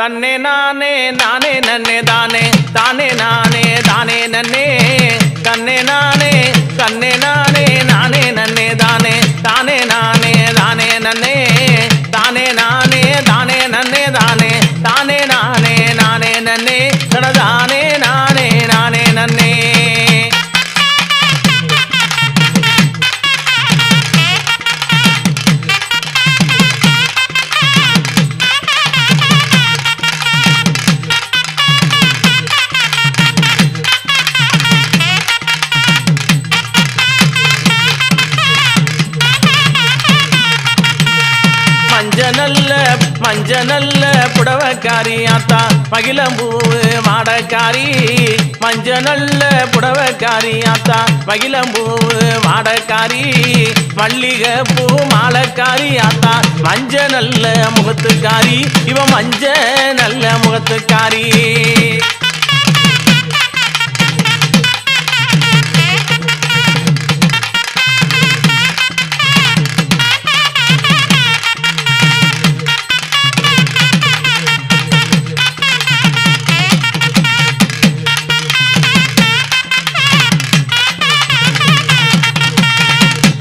தன்னே நானே நானே நன்னே தானே தானே நானே தானே நன்னே. தன்னே நானே தன்னே நானே. மஞ்ச நல்ல புடவைக்காரி ஆத்தா மகிழம்பூவு மாடக்காரி. மஞ்ச நல்ல புடவைக்காரி ஆத்தா மகிழம்பூவு மாடக்காரி. மல்லிகை பூ மாலைக்காரி ஆத்தா மஞ்ச நல்ல முகத்துக்காரி. இவன் மஞ்ச நல்ல முகத்துக்காரி.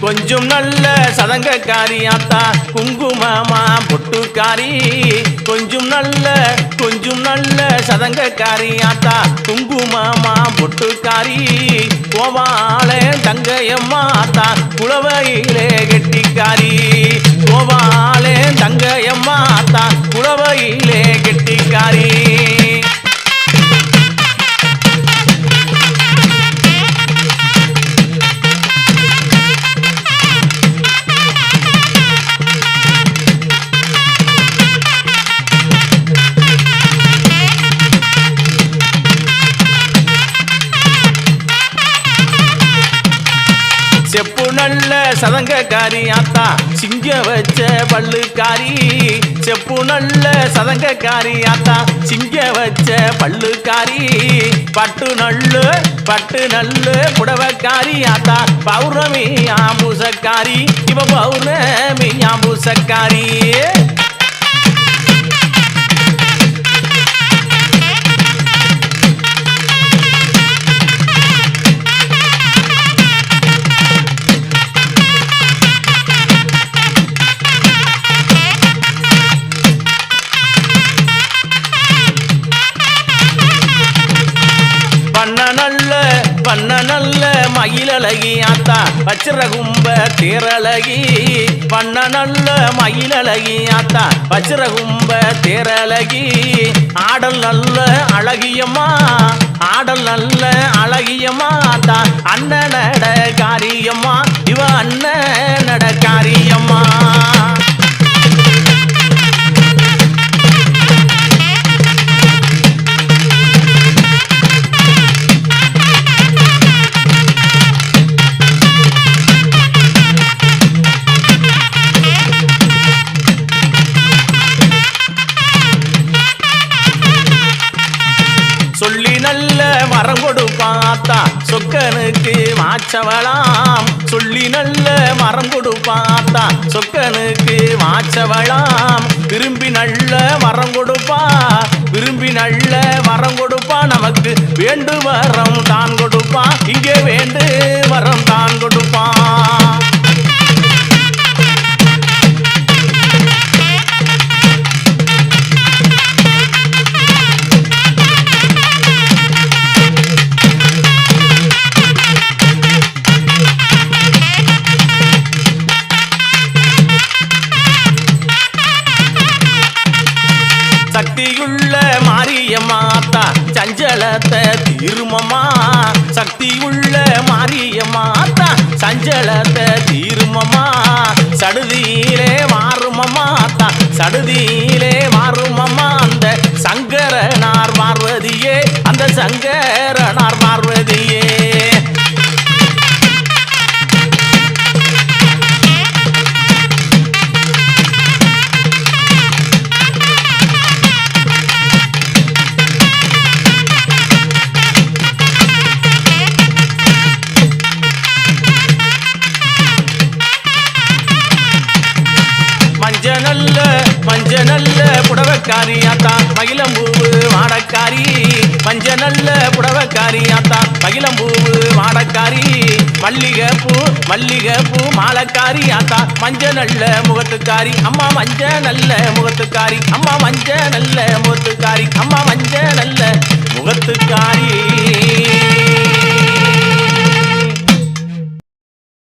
கொஞ்சம் நல்ல சதங்கக்காரி ஆத்தா குங்குமமா பொட்டுக்காரி. கொஞ்சம் நல்ல கொஞ்சம் நல்ல சதங்கக்காரி ஆத்தா குங்குமமா பொட்டுக்காரி. கோவாள தங்கையம்மா ஆத்தா குளவையிலே கெட்டிக்காரி. சதங்கக்காரி ஆத்தா சிங்க வச்ச பல்லுக்காரி. செப்பு நல்ல சதங்கக்காரி ஆத்தா சிங்க வச்ச பல்லுக்காரி. பட்டு நல்லு பட்டு நல்லு புடவக்காரி ஆத்தா பௌர்ணமி ஆம்பூசக்காரி. இவ பௌர்ணமி ஆம்பூசக்காரி. மயிலழகி ஆத்தா வச்சிர கும்ப தேரழகி. பண்ண நல்ல மயிலழகி ஆத்தா வச்சிர கும்ப தேரழகி. ஆடல் நல்ல அழகியம்மா ஆடல் நல்ல அழகியம்மா ஆத்தா அண்ணன் நட காரியம்மா இவ அண்ணன் நட காரியம்மா. சொல்லி நல்ல மரம் கொடுப்பாத்தா. சொக்கனுக்கு மாச்சவளாம் சொல்லி நல்ல மரம் கொடுப்பாத்தா. சொக்கனுக்கு மாச்சவளாம் விரும்பி நல்ல மரம் கொடுப்பா. விரும்பி நல்ல மரம் கொடுப்பா. நமக்கு வேண்டு வரம் தான் கொடுப்பா. இங்கே வேண்டு வரம் தான் கொடுப்பா. சஞ்சலத்தை உள்ள மாரியம்மா தான் சஞ்சலத்தை தீர்மமா? சடுதியிலே மாறுமம்மாத்தா சடுதியிலே மாறுமம்மா அந்த சங்கரனார் பார்வதியே அந்த சங்கரனார் பார்வதியே. நல்ல மஞ்ச நல்ல புடவை புடவக்காரி ஆத்தா. மகிழம்பூவு வாடக்காரி பஞ்ச நல்ல புடவக்காரி ஆத்தா. மகிழம்பூவு வாடக்காரி மல்லிகை பூ மல்லிகை பூ மாலக்காரி ஆத்தா. மஞ்ச நல்ல முகத்துக்காரி. அம்மா மஞ்ச நல்ல முகத்துக்காரி. அம்மா மஞ்ச நல்ல முகத்துக்காரி. அம்மா மஞ்ச நல்ல